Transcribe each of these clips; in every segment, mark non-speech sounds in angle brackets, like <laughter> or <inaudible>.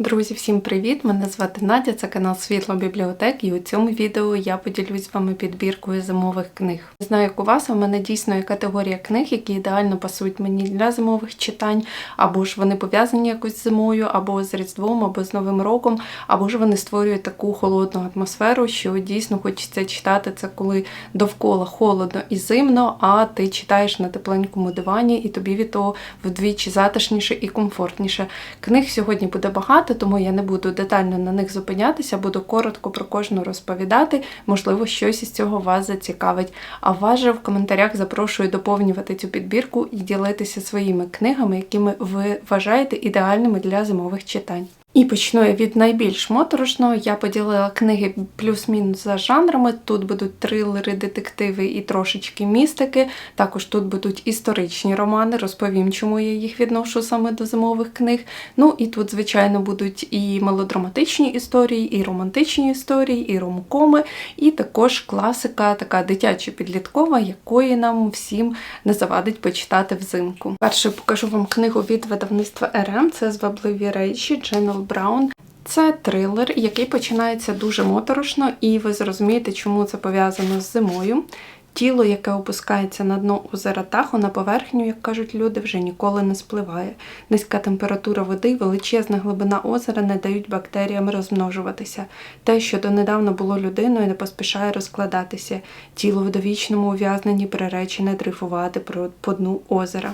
Друзі, всім привіт! Мене звати Надя, це канал Світло Бібліотек, і у цьому відео я поділюсь з вами підбіркою зимових книг. Не знаю, як у вас, в мене дійсно є категорія книг, які ідеально пасують мені для зимових читань, або ж вони пов'язані якось з зимою, або з Різдвом, або з Новим роком, або ж вони створюють таку холодну атмосферу, що дійсно хочеться читати це, коли довкола холодно і зимно, а ти читаєш на тепленькому дивані, і тобі від того вдвічі затишніше і комфортніше. Книг сьогодні буде багато тому я не буду детально на них зупинятися, буду коротко про кожну розповідати. Можливо, щось із цього вас зацікавить. А вас же в коментарях запрошую доповнювати цю підбірку і ділитися своїми книгами, якими ви вважаєте ідеальними для зимових читань. І почну я від найбільш моторошного. Я поділила книги плюс-мінус за жанрами. Тут будуть трилери, детективи і трошечки містики. Також тут будуть історичні романи, розповім, чому я їх відношу саме до зимових книг. Ну і тут, звичайно, будуть і мелодраматичні історії, і романтичні історії, і ромкоми, і також класика, така дитяча підліткова, якої нам всім не завадить почитати взимку. Перше покажу вам книгу від видавництва РМ. Це звабливі речі Дженел Браун. Це трилер, який починається дуже моторошно, і ви зрозумієте, чому це пов'язано з зимою. Тіло, яке опускається на дно озера Тахо на поверхню, як кажуть люди, вже ніколи не спливає. Низька температура води величезна глибина озера не дають бактеріям розмножуватися. Те, що донедавна було людиною, не поспішає розкладатися. Тіло в довічному ув'язненні приречене дрейфувати по дну озера.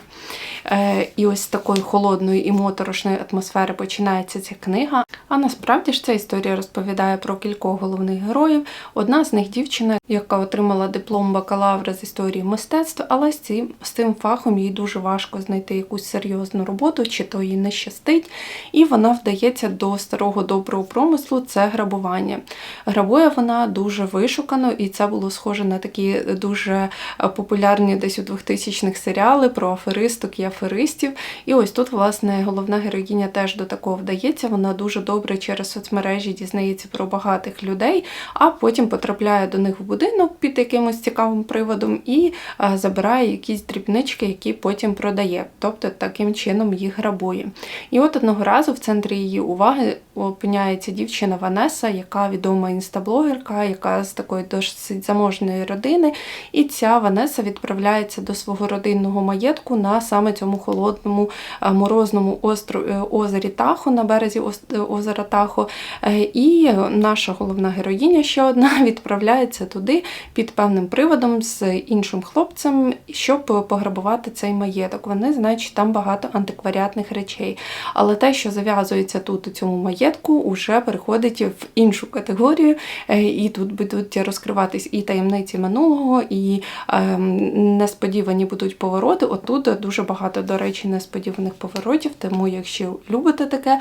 Е, І ось з такої холодної і моторошної атмосфери починається ця книга. А насправді ж ця історія розповідає про кількох головних героїв. Одна з них дівчина, яка отримала диплом бакалавра з історії мистецтва, але з цим, з цим фахом їй дуже важко знайти якусь серйозну роботу, чи то їй не щастить. І вона вдається до старого доброго промислу це грабування. Грабує вона дуже вишукано, і це було схоже на такі дуже популярні десь у 2000-х серіали про аферисток і аферистів. І ось тут, власне, головна героїня теж до такого вдається. Вона дуже добре через соцмережі дізнається про багатих людей, а потім потрапляє до них в будинок під якимось цікавим приводом і забирає якісь дрібнички, які потім продає. Тобто таким чином їх грабує. І от одного разу в центрі її уваги опиняється дівчина Ванеса, яка відома інстаблогерка, яка з такої досить заможної родини. І ця Ванеса відправляється до свого родинного маєтку на саме цьому холодному морозному острові озері Тахо на березі озера Тахо. Е, і наша головна героїня ще одна <laughs> відправляється туди під певним приводом з іншим хлопцем, щоб пограбувати цей маєток. Вони знають, що там багато антикваріатних речей. Але те, що зав'язується тут у цьому маєтку, вже переходить в іншу категорію, е, і тут будуть розкриватись і таємниці минулого, і ем, несподівані будуть повороти. Отут дуже багато, до речі, несподіваних поворотів. Тому, якщо любите таке,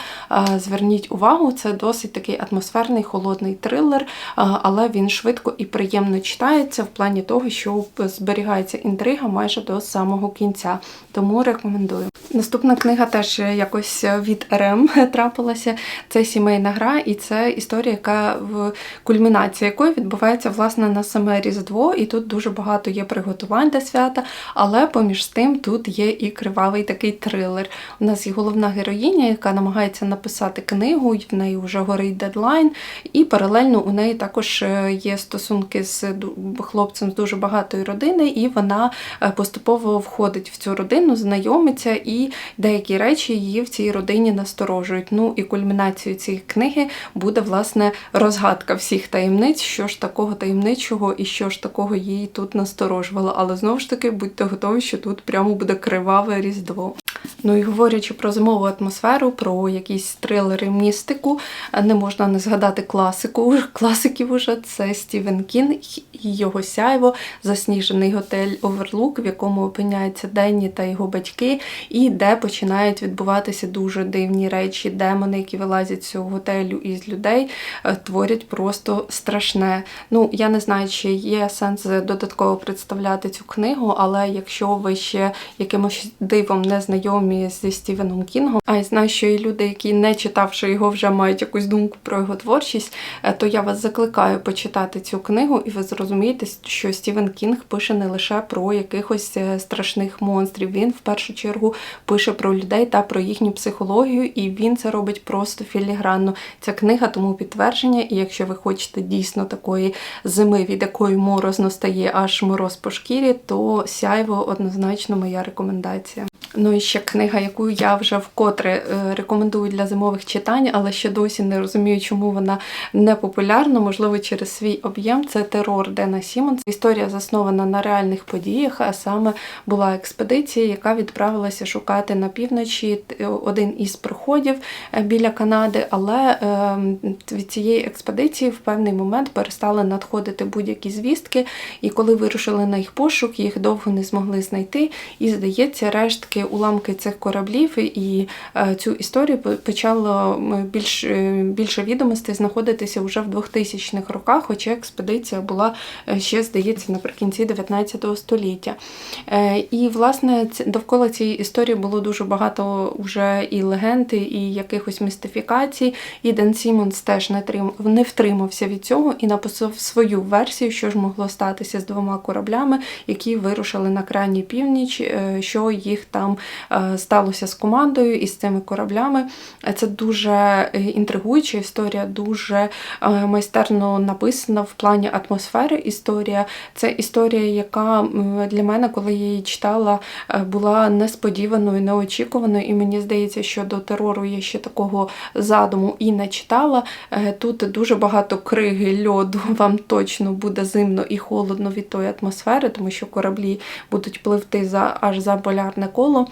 зверніть увагу, це досить такий атмосферний холодний трилер, але він швидко і приємно читається в плані того, що зберігається інтрига майже до самого кінця. Тому рекомендую. Наступна книга теж якось від РМ трапилася. Це сімейна гра, і це історія, яка в кульмінації якої відбувається власне на саме Різдво, і тут дуже багато є приготувань до свята, але поміж тим тут є і кривавий такий трилер. У нас є головна героїня, яка намагається написати книгу, в неї вже горить дедлайн, і паралельно у неї також є стосунки з хлопцем з дуже багатої родини, і вона поступово входить в цю родину, знайомиться, і деякі речі її в цій родині насторожують. Ну і кульмінацією цієї книги буде власне розгадка всіх таємниць, що ж такого таємничого і що ж такого її тут насторожувало. Але знову ж таки, будьте готові, що тут прямо буде криваве різдво. Ну і говорячи про зимову атмосферу, про якісь трилери, містику, не можна не згадати класику. <laughs> Класиків уже це Стівен Кінг і його сяйво, засніжений готель Оверлук, в якому опиняються Денні та його батьки, і де починають відбуватися дуже дивні речі. Демони, які вилазять з цього готелю із людей, е, творять просто страшне. Ну, я не знаю, чи є сенс додатково представляти цю книгу, але якщо ви ще якимось дивом не знайомі знайомі зі Стівеном Кінгом. А я знаю, що і люди, які не читавши його, вже мають якусь думку про його творчість, е, то я вас закликаю почитати цю книгу, і ви зрозумієте, що Стівен Кінг пише не лише про якихось е, страшних монстрів. Він в першу чергу пише про людей та про їхню психологію, і він це робить просто філігранно. Ця книга тому підтвердження. І якщо ви хочете дійсно такої зими, від якої морозно стає аж мороз по шкірі, то сяйво однозначно моя рекомендація. Ну і ще книга, яку я вже вкотре е, рекомендую для зимових читань, але ще досі не розумію, чому вона не популярна, можливо, через свій об'єм. Це терор Дена Сімонса. Історія заснована на реальних подіях, а саме була експедиція, яка відправилася шукати на півночі один із проходів е, біля Канади, але е, від цієї експедиції в певний момент перестали надходити будь-які звістки, і коли вирушили на їх пошук, їх довго не змогли знайти. І здається, рештки уламки цих кораблів і е, цю історію почало більш, е, більше відомостей знаходитися вже в 2000-х роках, хоча експедиція була е, ще, здається, наприкінці 19 століття. Е, І, власне, довкола цієї історії було дуже багато вже і легенд, і якихось містифікацій. І Ден Сімонс теж не, трим... не втримався від цього і написав свою версію, що ж могло статися з двома кораблями, які вирушили на крайній північ, е, що їх там е, сталося з командою і з цими кораблями. Це дуже е, інтригуюча історія, дуже е, майстерно написана в плані атмосфери. Історія це історія, яка для мене, коли я її читала, е, була несподіваною, неочікуваною. І мені здається, що до терору я ще такого задуму і не читала. Тут дуже багато криги, льоду. <laughs> Вам точно буде зимно і холодно від тої атмосфери, тому що кораблі будуть пливти за аж за полярне коло.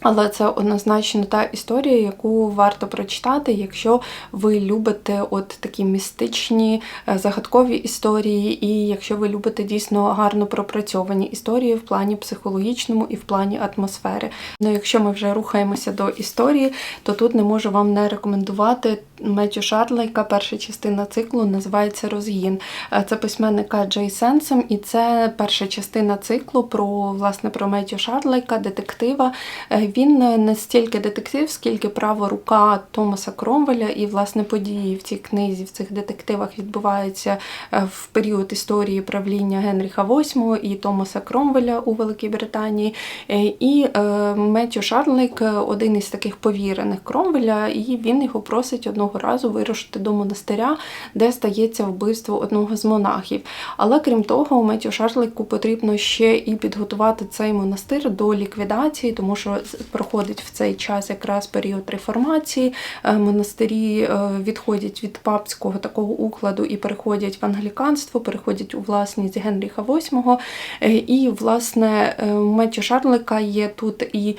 Але це однозначно та історія, яку варто прочитати, якщо ви любите от такі містичні, е, загадкові історії, і якщо ви любите дійсно гарно пропрацьовані історії в плані психологічному і в плані атмосфери. Ну, якщо ми вже рухаємося до історії, то тут не можу вам не рекомендувати Меттю Шарлейка. Перша частина циклу називається Розгін. Е, Це письменника Джей Сенсом, і це перша частина циклу про власне про Меттю Шарлейка, детектива. Він не стільки детектив, скільки права рука Томаса Кромвеля, і власне події в цій книзі, в цих детективах відбуваються е, в період історії правління Генріха VIII і Томаса Кромвеля у Великій Британії. Е, І е, Меттю Шарлейк е, один із таких повірених Кромвеля, і він його просить одного разу вирушити до монастиря, де стається вбивство одного з монахів. Але крім того, Меттю Шарлейку потрібно ще і підготувати цей монастир до ліквідації, тому що проходить в цей час якраз період реформації. Е, Монастирі е, відходять від папського такого укладу і переходять в англіканство, переходять у власність Генріха VIII. Е, І, власне, у Меттю Шарлика є тут і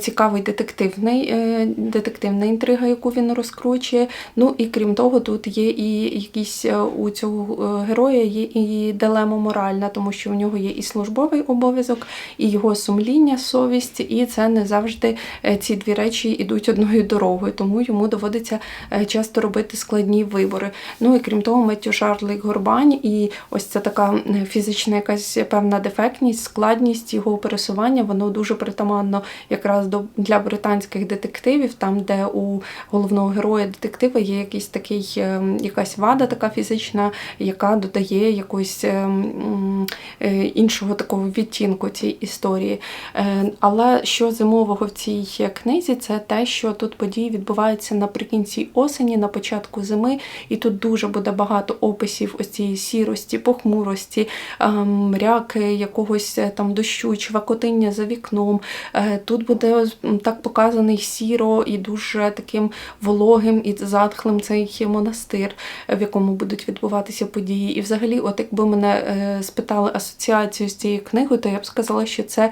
цікавий детективний, детективна інтрига, яку він розкручує. Ну і крім того, тут є і якісь у цього героя є і дилема моральна, тому що у нього є і службовий обов'язок, і його сумління, совість, і це не завжди е, ці дві речі йдуть одною дорогою, тому йому доводиться е, часто робити складні вибори. Ну і крім того, Меттю Шарлик Горбань, і ось це така е, фізична якась певна дефектність, складність його пересування, воно дуже притаманно якраз для британських детективів, там де у головного героя детектива є якийсь такий, якась вада така фізична, яка додає е, іншого такого відтінку цій історії. Але що зимового в цій книзі, це те, що тут події відбуваються наприкінці осені, на початку зими, і тут дуже буде багато описів ось цієї сірості, похмурості, ем, мряки, якогось е, там дощу, чвакотиння за вікном. Е, Тут буде так показаний сіро і дуже таким вологим і затхлим цей монастир, в якому будуть відбуватися події. І взагалі, от якби мене е, спитали асоціацію з цією книгою, то я б сказала, що це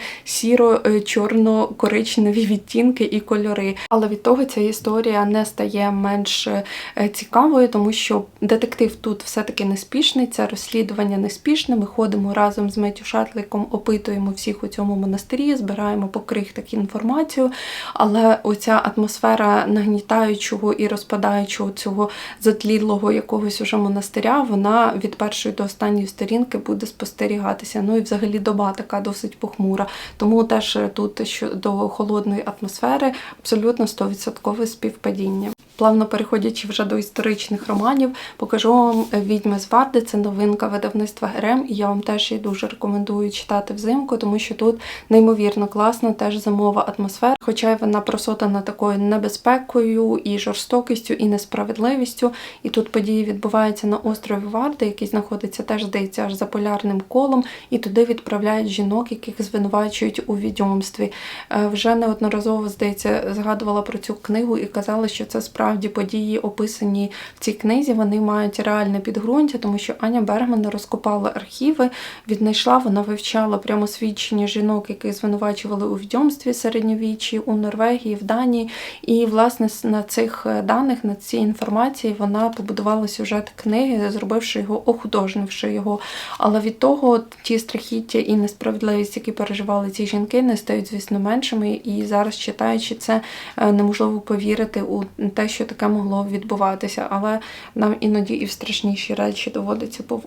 сіро-чорно-коричневі відтінки і кольори. Але від того ця історія не стає менш е, цікавою, тому що детектив тут все-таки неспішний, це розслідування неспішне. Ми ходимо разом з Меттю Шатликом, опитуємо всіх у цьому монастирі, збираємо по крихтах інформацію. Але оця атмосфера нагнітаючого і розпадаючого цього затлілого якогось уже монастиря, вона від першої до останньої сторінки буде спостерігатися. Ну і взагалі доба така досить похмура. Тому теж тут щодо холодної атмосфери абсолютно 100% співпадіння. Плавно переходячи вже до історичних романів, покажу вам відьми з Варди. Це новинка видавництва ГРМ, і я вам теж її дуже рекомендую читати взимку, тому що тут неймовірно класна, теж зимова атмосфера. Хоча вона просотана такою небезпекою і жорстокістю, і несправедливістю. І тут події відбуваються на острові Варди, який знаходиться теж здається аж за полярним колом, і туди відправляють жінок, яких звинувачують у відьомстві. Е, Вже неодноразово здається, згадувала про цю книгу і казала, що це справді події, описані в цій книзі. Вони мають реальне підґрунтя, тому що Аня Бергман розкопала архіви, віднайшла, вона вивчала прямо свідчення жінок, яких звинувачували у відьомстві середньовіччі у Норвегії, в Данії. І, власне, на цих даних, на цій інформації вона побудувала сюжет книги, зробивши його, охудожнивши його. Але від того ті страхіття і несправедливість, які переживали ці жінки, не стають, звісно, меншими. І зараз, читаючи це, е, неможливо повірити у те, що таке могло відбуватися. Але нам іноді і в страшніші речі доводиться пов-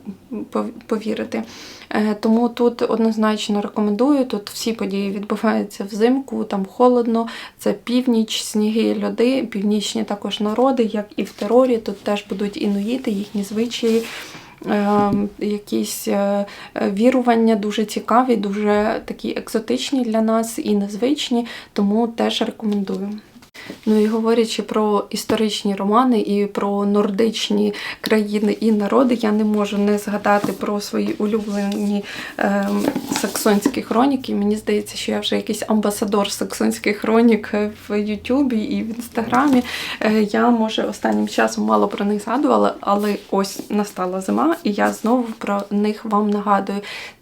пов- повірити. Е, Тому тут однозначно рекомендую. Тут всі події відбуваються взимку, там холодно, це північ, сніги, льоди, північні також народи, як і в терорі. Тут теж будуть інуїти, їхні звичаї. е, Якісь е, вірування дуже цікаві, дуже такі екзотичні для нас і незвичні, тому теж рекомендую. Ну і говорячи про історичні романи і про нордичні країни і народи, я не можу не згадати про свої улюблені ем, саксонські хроніки. Мені здається, що я вже якийсь амбасадор саксонських хронік в Ютубі і в Інстаграмі. Е, Я, може, останнім часом мало про них згадувала, але ось настала зима, і я знову про них вам нагадую.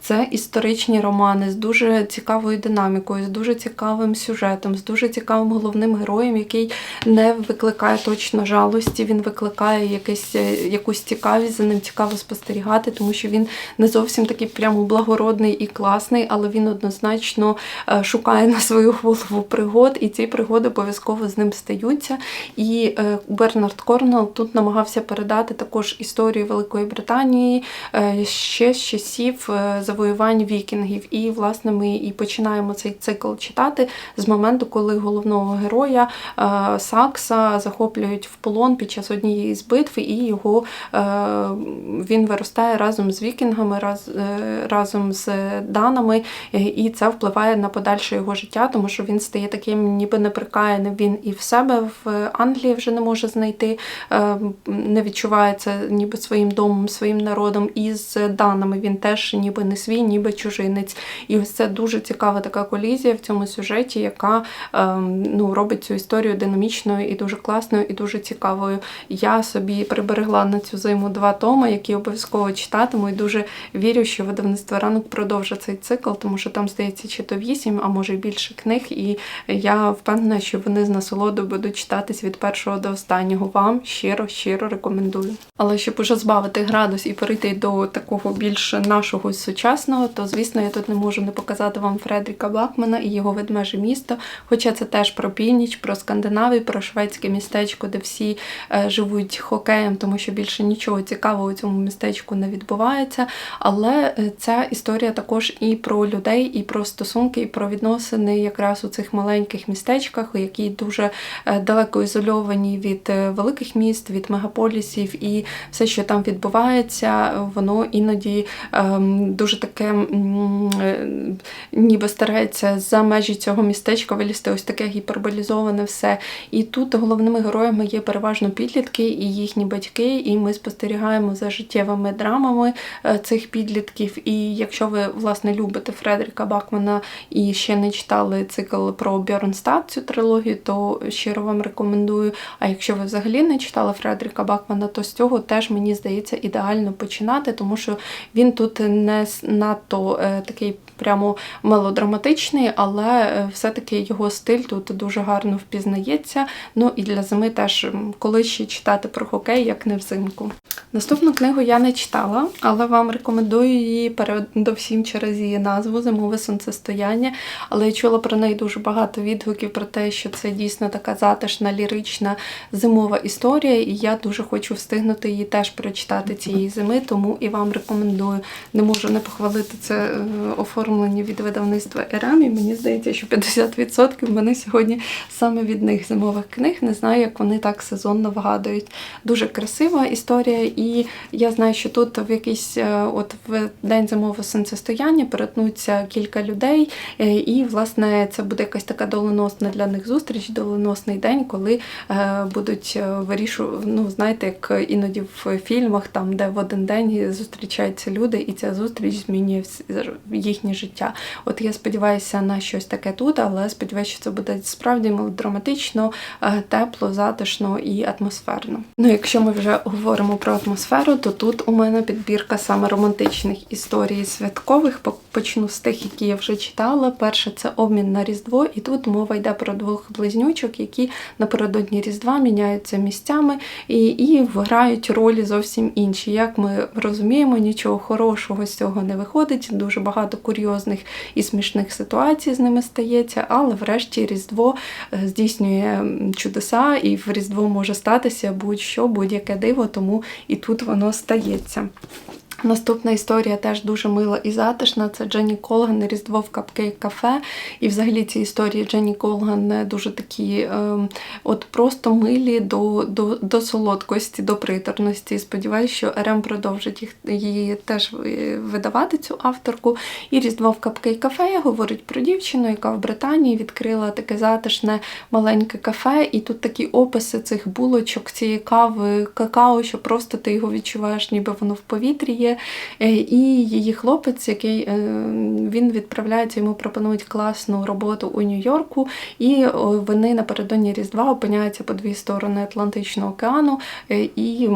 Це історичні романи з дуже цікавою динамікою, з дуже цікавим сюжетом, з дуже цікавим головним героєм, який не викликає точно жалості, він викликає якийсь, е, якусь цікавість, за ним цікаво спостерігати, тому що він не зовсім такий прямо благородний і класний, але він однозначно е, шукає на свою голову пригод, і ці пригоди обов'язково з ним стаються. І е, Бернард Корнелл тут намагався передати також історію Великої Британії ще з часів е, завоювань вікінгів. І, власне, ми і починаємо цей цикл читати з моменту, коли головного героя е, Сакса захоплюють в полон під час однієї з битв, і його е, він виростає разом з вікінгами, раз, е, разом з данами, і це впливає на подальше його життя, тому що він стає таким, ніби неприкаяним. Він і в себе в Англії вже не може знайти, не відчуває це ніби своїм домом, своїм народом. І з даними він теж ніби не свій, ніби чужинець. І ось це дуже цікава така колізія в цьому сюжеті, яка е, ну, робить цю історію динамічною і дуже класною, і дуже цікавою. Я собі приберегла на цю зиму два томи, які обов'язково читатиму, і дуже вірю, що видавництво ранок продовжить цей цикл, тому що там здається чи то вісім, а може й більше книг. І я впевнена, що вони з насолодою будуть читатись від першого до останнього. Вам щиро, щиро рекомендую. Але щоб уже збавити градус і перейти до такого більш нашого сучасного, то звісно я тут не можу не показати вам Фредріка Бакмана і його ведмеже місто. Хоча це теж про північ, про Скандинавію, про шведське містечко, де всі е, живуть хокеєм, тому що більше нічого цікавого у цьому містечку не відбувається. Але е, ця історія також і про людей, і про стосунки, і про відносини якраз у цих маленьких містечках, які дуже е, далеко ізольовані від великих міст, від мегаполісів, і все, що там відбувається, воно іноді ем, дуже таке е, ніби старається за межі цього містечка вилізти ось таке гіперболізоване все. І тут головними героями є переважно підлітки і їхні батьки, і ми спостерігаємо за життєвими драмами е, цих підлітків. І якщо ви власне любите Фредеріка Бакмана і ще не читали цикл про Бьорнстад, цю трилогію, то щиро вам рекомендую. А якщо ви взагалі не читали Фредеріка Бакмана, то з цього теж мені здається ідеально починати, тому що він тут не надто е, такий прямо мелодраматичний, але е, все-таки його стиль тут дуже гарно впізнається. Ну і для зими теж коли ще читати про хокей, як не взимку. Наступну книгу я не читала, але вам рекомендую її передовсім через її назву Зимове сонцестояння. Але я чула про неї дуже багато відгуків про те, що це дійсно така затишна, лірична зимова історія, і я дуже хочу встигнути її теж прочитати цієї зими, тому і вам рекомендую. Не можу не похвалити це е, оформлення від видавництва РМ, і мені здається, що 50% в мене сьогодні саме від них зимових книг. Не знаю, як вони так сезонно вгадують. Дуже красива історія, і я знаю, що тут в якийсь е, от в день зимового сонцестояння перетнуться кілька людей, е, і власне це буде якась така доленосна для них зустріч, доленосний день, коли е, будуть вирішувати, ну знаєте, як іноді в фільмах, там де в один день зустрічаються люди, і ця зустріч змінює їхнє життя. От я сподіваюся на щось таке тут, але сподіваюся, що це буде справді мелодраматично, е, тепло, затишно і атмосферно. Ну, якщо ми вже говоримо про атмосферу, то тут у мене підбірка саме романтичних історій святкових. Почну з тих, які я вже читала. Перше це обмін на Різдво, і тут мова йде про двох близнючок, які напередодні Різдва міняються місцями і, і грають ролі зовсім інші. Як ми розуміємо, нічого хорошого з цього не виходить. Дуже багато курйозних і смішних ситуацій з ними стається, але врешті Різдво е, здійснює чудеса, і в Різдво може статися будь-що, будь-яке диво, тому і тут воно стається. Наступна історія теж дуже мила і затишна. Це Дженні Колган Різдво в Капкейк кафе. І взагалі ці історії Дженні Колган е, дуже такі ем, от просто милі до, до, до солодкості, до приторності. Сподіваюся, що РМ продовжить їх її теж е, видавати цю авторку. І Різдво в Капкейк кафе говорить про дівчину, яка в Британії відкрила таке затишне маленьке кафе. І тут такі описи цих булочок, цієї кави, какао, що просто ти його відчуваєш, ніби воно в повітрі є. Е, І її хлопець, який е, він відправляється, йому пропонують класну роботу у Нью-Йорку, і вони напередодні Різдва опиняються по дві сторони Атлантичного океану е, і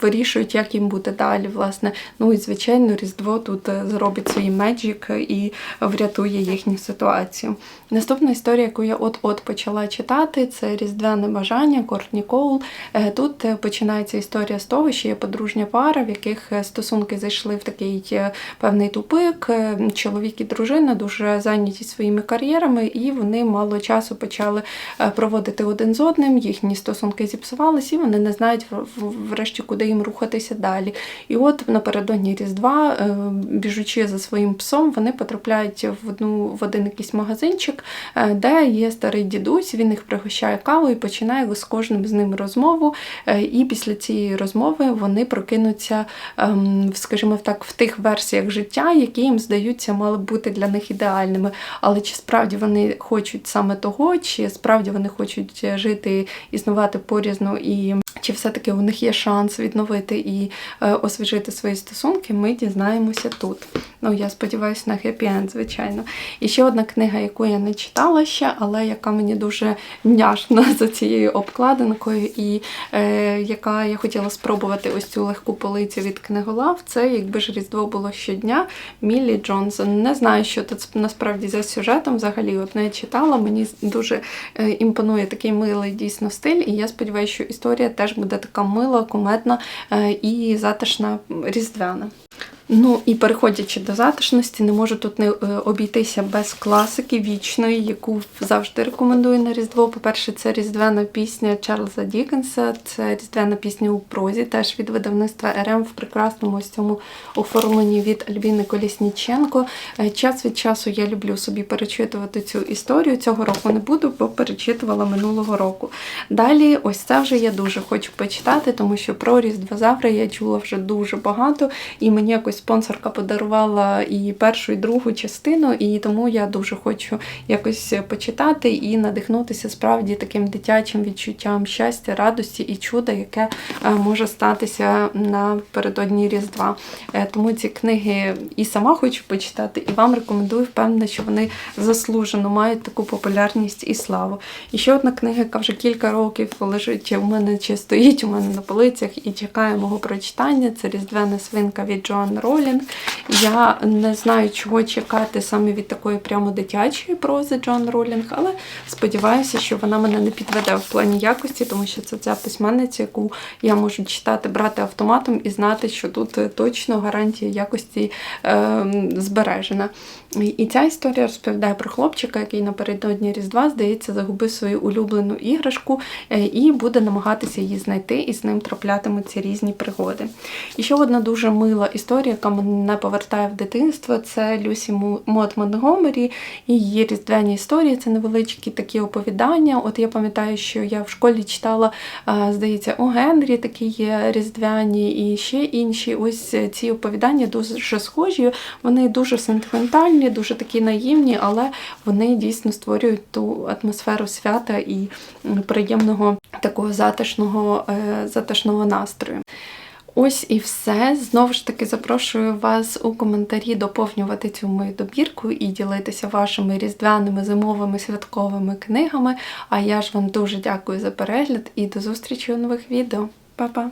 вирішують, як їм бути далі. Власне, ну і звичайно, Різдво тут е, зробить свій меджик і врятує їхню ситуацію. Наступна історія, яку я от-от почала читати, це Різдвяне бажання Кортні Коул. Е, Тут е, починається історія з того, що є подружня пара, в яких е, стосунки зайшли в такий е, певний тупик. Е, Чоловік і дружина дуже зайняті своїми кар'єрами, і вони мало часу почали е, проводити один з одним. Їхні стосунки зіпсувалися, і вони не знають врешті, куди їм рухатися далі. І от напередодні Різдва, біжучи за своїм псом, вони потрапляють в одну в один якийсь магазинчик, де є старий дідусь. Він їх пригощає кавою і починає з кожним з ним розмову. І після цієї розмови вони прокинуться, ем, скажімо так, в тих версіях життя, які їм здаються, мали б бути для них ідеальними. Але чи справді вони хочуть саме того, чи справді вони хочуть жити, існувати порізно і. Чи все-таки у них є шанс відновити і е, освіжити свої стосунки, ми дізнаємося тут. Ну, я сподіваюся на хеппі-енд, звичайно. І ще одна книга, яку я не читала ще, але яка мені дуже няшна <laughs> за цією обкладинкою, і е, яка я хотіла спробувати ось цю легку полицю від книголав. Це якби ж Різдво було щодня. Міллі Джонсон. Не знаю, що тут насправді за сюжетом взагалі от не читала. Мені дуже е, імпонує такий милий дійсно стиль, і я сподіваюся, що історія теж буде така мила, кумедна е, і затишна різдвяна. Ну і переходячи до затишності, не можу тут не е, обійтися без класики вічної, яку завжди рекомендую на Різдво. По-перше, це різдвяна пісня Чарльза Дікенса, це різдвяна пісня у прозі, теж від видавництва РМ в прекрасному ось цьому оформленні від Альбіни Колісніченко. Е, Час від часу я люблю собі перечитувати цю історію. Цього року не буду, бо перечитувала минулого року. Далі, ось це вже я дуже хочу почитати, тому що про Різдвозавра я чула вже дуже багато, і мені якось спонсорка подарувала і першу, і другу частину, і тому я дуже хочу якось почитати і надихнутися справді таким дитячим відчуттям щастя, радості і чуда, яке е, може статися напередодні Різдва. Е, Тому ці книги і сама хочу почитати, і вам рекомендую, впевнена, що вони заслужено мають таку популярність і славу. І ще одна книга, яка вже кілька років лежить у мене чи стоїть у мене на полицях і чекає мого прочитання. Це Різдвяна свинка від Джоан Ролінг. Я не знаю, чого чекати саме від такої прямо дитячої прози Джон Ролінг, але сподіваюся, що вона мене не підведе в плані якості, тому що це ця письменниця, яку я можу читати, брати автоматом і знати, що тут точно гарантія якості е, збережена. І- ця історія розповідає про хлопчика, який напередодні Різдва, здається, загубив свою улюблену іграшку е, і буде намагатися її знайти, і з ним траплятимуться різні пригоди. І ще одна дуже мила історія, яка мене повертає в дитинство, це Люсі Мот Монгомері і її різдвяні історії. Це невеличкі такі оповідання. От я пам'ятаю, що я в школі читала, е, здається, у Генрі такі є різдвяні і ще інші. Ось е, ці оповідання дуже схожі. Вони дуже сентиментальні, дуже такі наївні, але вони дійсно створюють ту атмосферу свята і приємного такого затишного, е, затишного настрою. Ось і все. Знову ж таки запрошую вас у коментарі доповнювати цю мою добірку і ділитися вашими різдвяними зимовими святковими книгами. А я ж вам дуже дякую за перегляд і до зустрічі у нових відео. Па-па!